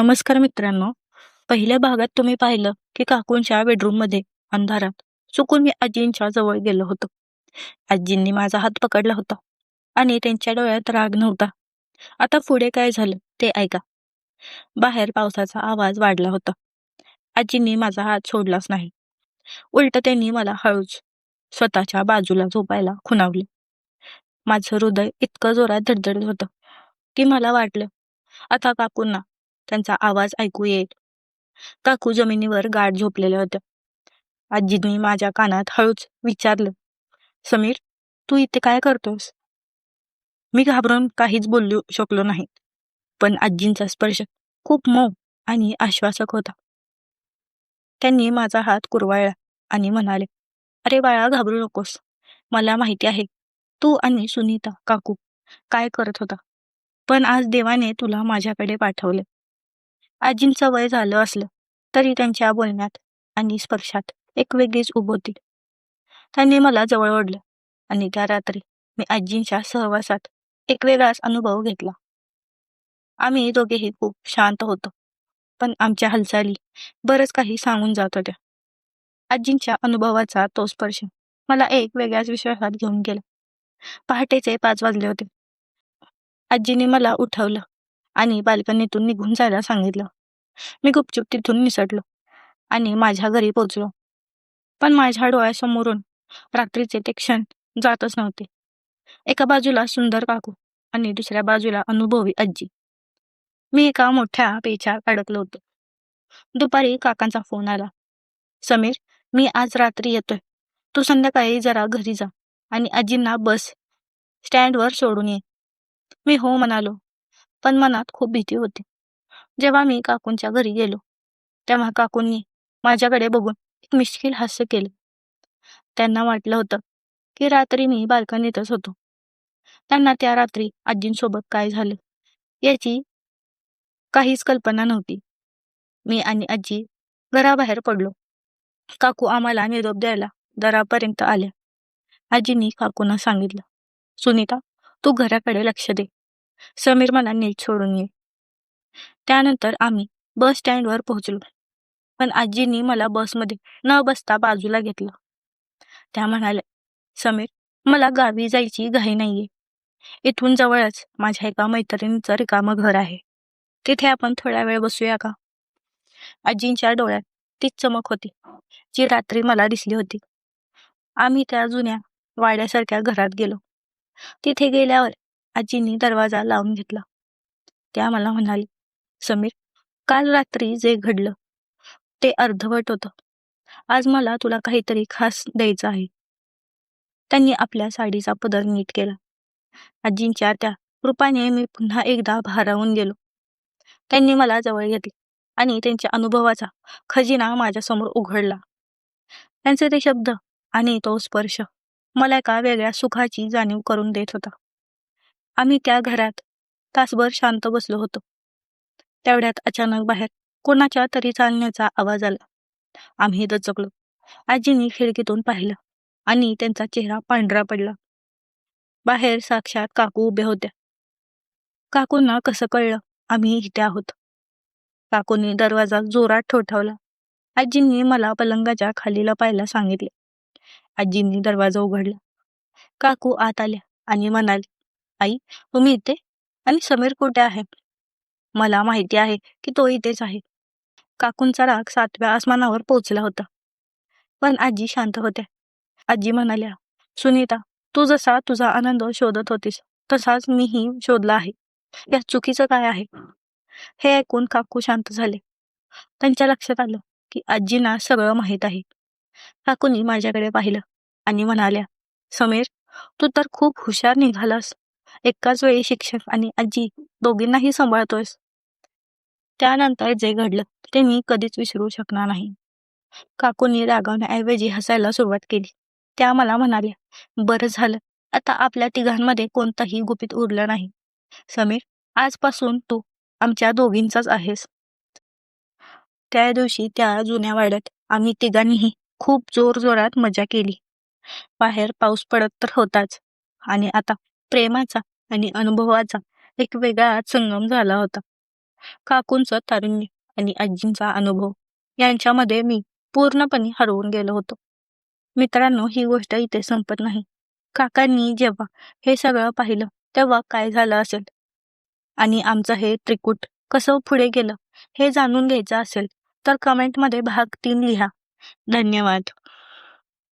नमस्कार मित्रांनो. पहिल्या भागात तुम्ही पाहिलं की काकूंच्या बेडरूममध्ये अंधारात चुकून मी आजींच्या जवळ गेलो होतो. आजींनी माझा हात पकडला होता आणि त्यांच्या डोळ्यात राग नव्हता. आता पुढे काय झालं ते ऐका. बाहेर पावसाचा आवाज वाढला होता. आजींनी माझा हात सोडलाच नाही. उलट त्यांनी मला हळूच स्वतःच्या बाजूला झोपायला खुणावले. माझं हृदय इतकं जोरात धडधडत होतं की मला वाटलं आता काकूंना त्यांचा आवाज ऐकू येईल. काकू जमिनीवर गाठ झोपलेल्या होत्या. आजींनी माझ्या कानात हळूच विचारलं समीर तू इथे काय करतोस? मी घाबरून काहीच बोलू शकलो नाही पण आजींचा स्पर्श खूप मऊ आणि आश्वासक होता. त्यांनी माझा हात कुरवाळला आणि म्हणाले अरे बाळा घाबरू नकोस. मला माहिती आहे तू आणि सुनीता काकू काय करत होता. पण आज देवाने तुला माझ्याकडे पाठवले. आजींचं वय झालं असलं तरी त्यांच्या बोलण्यात आणि स्पर्शात एक वेगळीच उब होती. त्यांनी मला जवळ ओढलं आणि त्या रात्री मी आजींच्या सहवासात एक वेगळाच अनुभव घेतला. आम्ही दोघेही खूप शांत होतो पण आमच्या हालचाली बरंच काही सांगून जात होत्या. आजींच्या अनुभवाचा तो स्पर्श मला एक वेगळ्याच विश्वासात घेऊन गेला. पहाटेचे पाच वाजले होते. आजीने मला उठवलं आणि बाल्कनीतून निघून जायला सांगितलं. मी गुपचूप तिथून निसटलो आणि माझ्या घरी पोचलो पण माझ्या डोळ्यासमोरून रात्रीचे ते क्षण जातच नव्हते. एका बाजूला सुंदर काकू आणि दुसऱ्या बाजूला अनुभवी आजी. मी एका मोठ्या पेचात अडकलो होतो. दुपारी काकांचा फोन आला. समीर मी आज रात्री येतोय. तू संध्याकाळी जरा घरी जा आणि आजींना बस स्टँडवर सोडून ये. मी हो म्हणालो. पण मनात खूप भीती होती. जेव्हा मी काकूंच्या घरी गेलो तेव्हा काकूंनी माझ्याकडे बघून एक मिश्किल हास्य केलं. त्यांना वाटलं होतं की रात्री मी बाल्कनीतच होतो. त्यांना त्या रात्री आजींसोबत काय झालं याची काहीच कल्पना नव्हती. मी आणि आजी घराबाहेर पडलो. काकू आम्हाला निरोप द्यायला दरापर्यंत आल्या. आजींनी काकूंना सांगितलं सुनीता तू घराकडे लक्ष दे. समीर मला नीट सोडून ये. त्यानंतर आम्ही बस स्टँडवर पोहोचलो. पण आजींनी मला बसमध्ये न बसता बाजूला घेतलं. त्या म्हणाल्या समीर मला गावी जायची घाई नाहीये. इथून जवळच माझ्या एका मैत्रिणीचं रिकामं घर आहे. तिथे आपण थोड्या वेळ बसूया का? आजींच्या डोळ्यात तीच चमक होती जी रात्री मला दिसली होती. आम्ही त्या जुन्या वाड्यासारख्या घरात गेलो. तिथे गेल्यावर आजींनी दरवाजा लावून घेतला. त्या मला म्हणाली समीर काल रात्री जे घडलं ते अर्धवट होतं. आज मला तुला काहीतरी खास द्यायचं आहे. त्यांनी आपल्या साडीचा पदर नीट केला. आजींच्या त्या रूपाने मी पुन्हा एकदा भारावून गेलो. त्यांनी मला जवळ घेतले आणि त्यांच्या अनुभवाचा खजिना माझ्यासमोर उघडला. त्यांचे ते शब्द आणि तो स्पर्श मला एका वेगळ्या सुखाची जाणीव करून देत होता. आम्ही त्या घरात तासभर शांत बसलो होतो. तेवढ्यात अचानक बाहेर कोणाच्या तरी चालण्याचा आवाज आला. आम्ही दचकलो आजींनी खिडकीतून पाहिलं आणि त्यांचा चेहरा पांढरा पडला. बाहेर साक्षात काकू उभ्या होत्या. काकूंना कसं कळलं? आम्ही इथे आहोत. काकूंनी दरवाजा जोरात ठोठावला. आजींनी मला पलंगाच्या खाली लपायला सांगितले. आजींनी दरवाजा उघडला. काकू आत आल्या आणि म्हणाले आई तुम्ही इथे? आणि समीर कुठे आहे? मला माहिती आहे की तो इथेच आहे. काकूंचा राग सातव्या आसमानावर पोचला होता. पण आजी शांत होत्या. आजी म्हणाल्या सुनीता तू जसा तुझा आनंद शोधत होतीस तसाच मीही शोधला आहे. या चुकीचं काय आहे? हे ऐकून काकू शांत झाले. त्यांच्या लक्षात आलं की आजींना सगळं माहीत आहे. काकूंनी माझ्याकडे पाहिलं आणि म्हणाल्या समीर तू तर खूप हुशार निघालास. एकाच वेळी शिक्षक आणि आजी दोघींनाही सांभाळतोयस. त्यानंतर जे घडलं ते मी कधीच विसरू शकणार नाही. काकूंनी रागवण्याऐवजी हसायला सुरुवात केली. त्या मला म्हणाल्या बरं झालं. आता आपल्या तिघांमध्ये कोणतंही गुपित उरलं नाही. समीर आजपासून तू आमच्या दोघींचाच आहेस. त्या दिवशी त्या जुन्या वाड्यात आम्ही तिघांनीही खूप जोर जोरात मजा केली. बाहेर पाऊस पडत तर होताच. आणि आता प्रेमाचा आणि अनुभवाचा एक वेगळा संगम झाला होता. काकूंचं तारुण्य आणि आजींचा अनुभव यांच्यामध्ये मी पूर्णपणे हरवून गेलो होतो. मित्रांनो ही गोष्ट इथे संपत नाही. काकांनी जेव्हा हे सगळं पाहिलं तेव्हा काय झालं असेल? आणि आमचं हे त्रिकूट कसं पुढे गेलं हे जाणून घ्यायचं असेल तर कमेंटमध्ये भाग तीन लिहा. धन्यवाद.